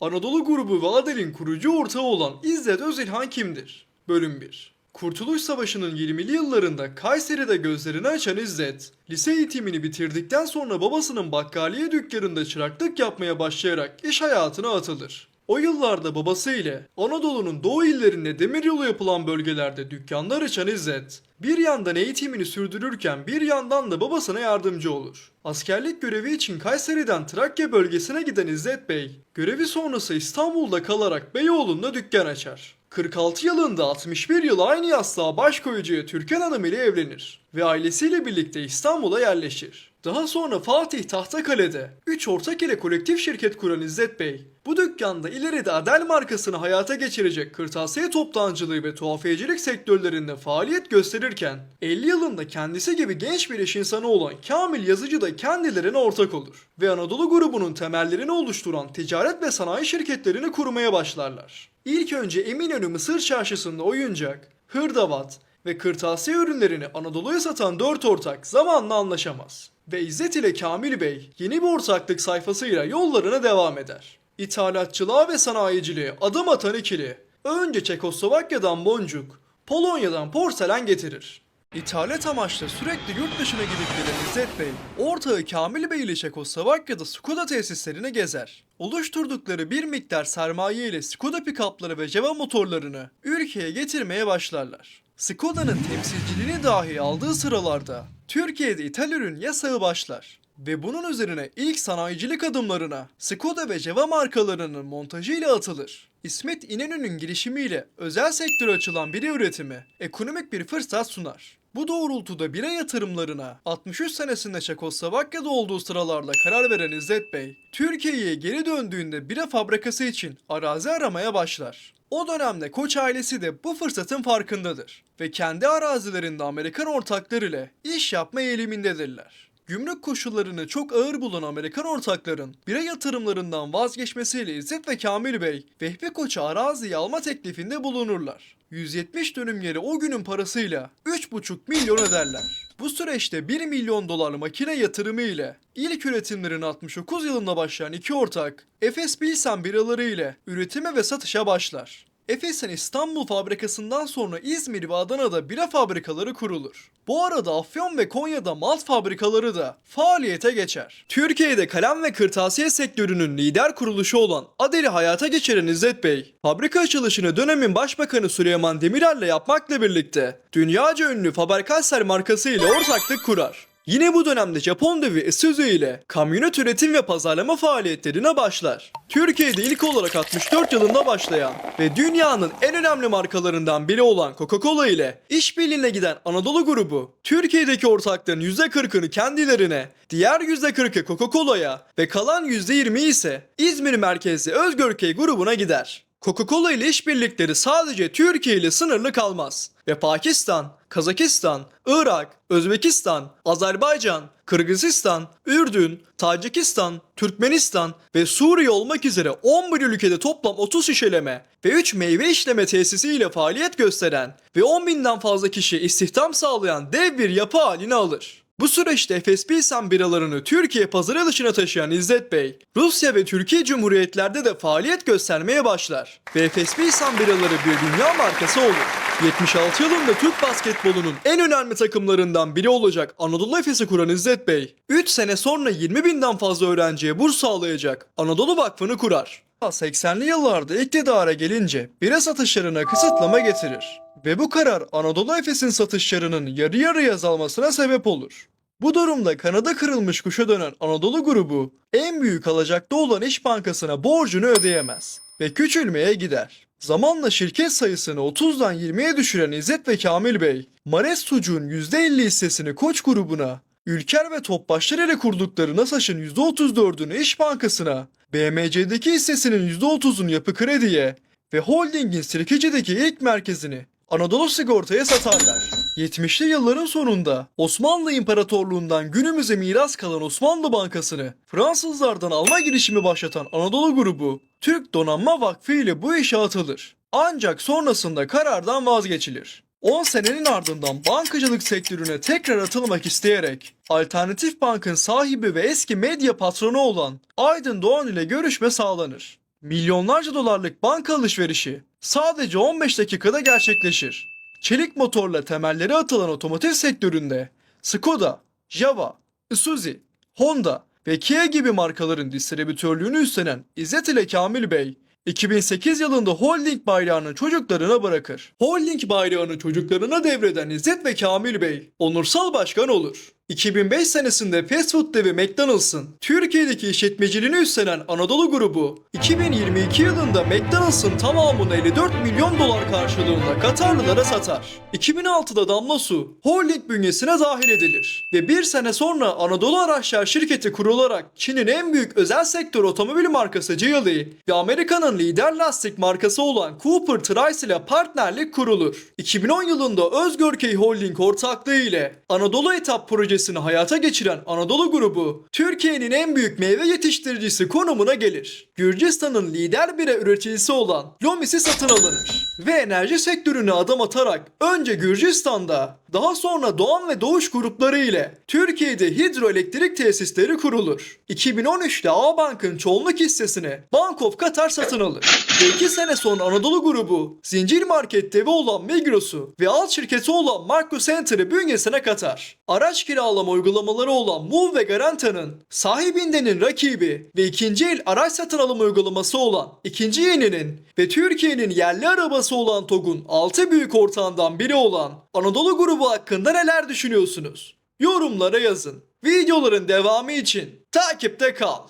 Anadolu grubu ve Adel'in kurucu ortağı olan İzzet Özilhan kimdir? Bölüm 1 Kurtuluş Savaşı'nın 20'li yıllarında Kayseri'de gözlerini açan İzzet, lise eğitimini bitirdikten sonra babasının bakkaliye dükkanında çıraklık yapmaya başlayarak iş hayatına atılır. O yıllarda babası ile Anadolu'nun doğu illerinde demiryolu yapılan bölgelerde dükkanlar açan İzzet, bir yandan eğitimini sürdürürken bir yandan da babasına yardımcı olur. Askerlik görevi için Kayseri'den Trakya bölgesine giden İzzet Bey, görevi sonrası İstanbul'da kalarak Beyoğlu'nda dükkan açar. 46 yılında 61 yıl aynı yastığa baş koyucuya Türkan Hanım ile evlenir ve ailesiyle birlikte İstanbul'a yerleşir. Daha sonra Fatih Tahtakale'de 3 ortak ile kolektif şirket kuran İzzet Bey, bu dükkanda ileride Adel markasını hayata geçirecek kırtasiye toptancılığı ve tuhafiyecilik sektörlerinde faaliyet gösterirken 50 yılında kendisi gibi genç bir iş insanı olan Kamil Yazıcı da kendilerine ortak olur ve Anadolu grubunun temellerini oluşturan ticaret ve sanayi şirketlerini kurmaya başlarlar. İlk önce Eminönü Mısır Çarşısı'nda oyuncak, hırdavat ve kırtasiye ürünlerini Anadolu'ya satan dört ortak zamanla anlaşamaz. Ve İzzet ile Kamil Bey yeni bir ortaklık sayfasıyla yollarına devam eder. İthalatçılığa ve sanayiciliğe adım atan ikili önce Çekoslovakya'dan boncuk, Polonya'dan porselen getirir. İthalat amaçlı sürekli yurt dışına gidip gelen İzzet Bey, ortağı Kamil Bey ile Çekoslovakya'da Skoda tesislerini gezer. Oluşturdukları bir miktar sermaye ile Skoda pikapları ve Java motorlarını ülkeye getirmeye başlarlar. Skoda'nın temsilciliğini dahi aldığı sıralarda Türkiye'de ithal ürün yasağı başlar. Ve bunun üzerine ilk sanayicilik adımlarına Skoda ve Java markalarının montajıyla atılır. İsmet İnönü'nün girişimiyle özel sektöre açılan bira üretimi ekonomik bir fırsat sunar. Bu doğrultuda bira yatırımlarına 63 senesinde Çekoslovakya'da olduğu sıralarda karar veren İzzet Bey, Türkiye'ye geri döndüğünde bira fabrikası için arazi aramaya başlar. O dönemde Koç ailesi de bu fırsatın farkındadır ve kendi arazilerinde Amerikan ortaklar ile iş yapma eğilimindedirler. Gümrük koşullarını çok ağır bulan Amerikan ortakların bira yatırımlarından vazgeçmesiyle İzzet ve Kamil Bey, Vehbi Koç'a araziyi alma teklifinde bulunurlar. 170 dönüm yeri o günün parasıyla 3,5 milyon öderler. Bu süreçte 1 milyon dolar makine yatırımı ile ilk üretimlerin 69 yılında başlayan iki ortak, Efes Pilsen biraları ile üretime ve satışa başlar. Efes'in İstanbul fabrikasından sonra İzmir ve Adana'da bira fabrikaları kurulur. Bu arada Afyon ve Konya'da malt fabrikaları da faaliyete geçer. Türkiye'de kalem ve kırtasiye sektörünün lider kuruluşu olan Adel'i hayata geçiren İzzet Bey, fabrika açılışını dönemin Başbakanı Süleyman Demirel'le yapmakla birlikte dünyaca ünlü Faber-Castell markası ortaklık kurar. Yine bu dönemde Japon devi Isuzu ile kamyonet üretim ve pazarlama faaliyetlerine başlar. Türkiye'de ilk olarak 64 yılında başlayan ve dünyanın en önemli markalarından biri olan Coca-Cola ile işbirliğine giden Anadolu grubu, Türkiye'deki ortakların %40'ını kendilerine, diğer %40'ı Coca-Cola'ya ve kalan %20'yi ise İzmir merkezli Özgörkey grubuna gider. Coca-Cola ile işbirlikleri sadece Türkiye ile sınırlı kalmaz ve Pakistan, Kazakistan, Irak, Özbekistan, Azerbaycan, Kırgızistan, Ürdün, Tacikistan, Türkmenistan ve Suriye olmak üzere 11 ülkede toplam 30 şişeleme ve 3 meyve işleme tesisi ile faaliyet gösteren ve 10 binden fazla kişi istihdam sağlayan dev bir yapı haline alır. Bu süreçte Efes Pilsen biralarını Türkiye pazarı dışına taşıyan İzzet Bey, Rusya ve Türkiye Cumhuriyetlerde de faaliyet göstermeye başlar ve Efes Pilsen biraları bir dünya markası olur. 76 yılında Türk basketbolunun en önemli takımlarından biri olacak Anadolu Efes'i kuran İzzet Bey, 3 sene sonra 20 binden fazla öğrenciye burs sağlayacak Anadolu Vakfı'nı kurar. 80'li yıllarda iktidara gelince bira satışlarına kısıtlama getirir. Ve bu karar Anadolu Efes'in satışlarının yarı yarıya azalmasına sebep olur. Bu durumda kanada kırılmış kuşa dönen Anadolu grubu en büyük alacakta olan İş Bankası'na borcunu ödeyemez ve küçülmeye gider. Zamanla şirket sayısını 30'dan 20'ye düşüren İzzet ve Kamil Bey, Mares Sucuğun %50 hissesini Koç grubuna, Ülker ve Topbaşlar ile kurdukları NASAŞ'ın %34'ünü İş Bankası'na, BMC'deki hissesinin %30'unu Yapı Kredi'ye ve Holding'in Sirkeci'deki ilk merkezini Anadolu Sigorta'ya satarlar. 70'li yılların sonunda Osmanlı İmparatorluğundan günümüze miras kalan Osmanlı Bankası'nı Fransızlardan alma girişimi başlatan Anadolu grubu Türk Donanma Vakfı ile bu işe atılır. Ancak sonrasında karardan vazgeçilir. 10 senenin ardından bankacılık sektörüne tekrar atılmak isteyerek Alternatif Bank'ın sahibi ve eski medya patronu olan Aydın Doğan ile görüşme sağlanır. Milyonlarca dolarlık banka alışverişi sadece 15 dakikada gerçekleşir. Çelik motorla temelleri atılan otomotiv sektöründe Skoda, Java, Isuzu, Honda ve Kia gibi markaların distribütörlüğünü üstlenen İzzet ile Kamil Bey 2008 yılında holding bayrağını çocuklarına bırakır. Holding bayrağını çocuklarına devreden İzzet ve Kamil Bey onursal başkan olur. 2005 senesinde fast food devi McDonald's'ın Türkiye'deki işletmeciliğini üstlenen Anadolu grubu 2022 yılında McDonald's'ın tamamını 54 milyon dolar karşılığında Katarlılara satar. 2006'da Damla Su holding bünyesine dahil edilir ve bir sene sonra Anadolu Araçlar şirketi kurularak Çin'in en büyük özel sektör otomobil markası Geely ve Amerika'nın lider lastik markası olan Cooper Trice ile partnerlik kurulur. 2010 yılında Özgörkey Holding ortaklığı ile Anadolu Etap projesini hayata geçiren Anadolu grubu Türkiye'nin en büyük meyve yetiştiricisi konumuna gelir. Gürcistan'ın lider bire üreticisi olan Lomis'i satın alınır ve enerji sektörüne adım atarak önce Gürcistan'da daha sonra Doğan ve Doğuş grupları ile Türkiye'de hidroelektrik tesisleri kurulur. 2013'te A-Bank'ın çoğunluk hissesini Bank of Qatar satın alır. Ve 2 sene sonra Anadolu grubu zincir market devi olan Migros'u ve alt şirketi olan Marco Center'ı bünyesine katar. Araç kiralama uygulamaları olan Move ve Garanta'nın sahibindenin rakibi ve ikinci el araç satın alım uygulaması olan ikinci yeninin ve Türkiye'nin yerli arabası olan TOG'un 6 büyük ortağından biri olan Anadolu grubu hakkında neler düşünüyorsunuz? Yorumlara yazın. Videoların devamı için takipte kal.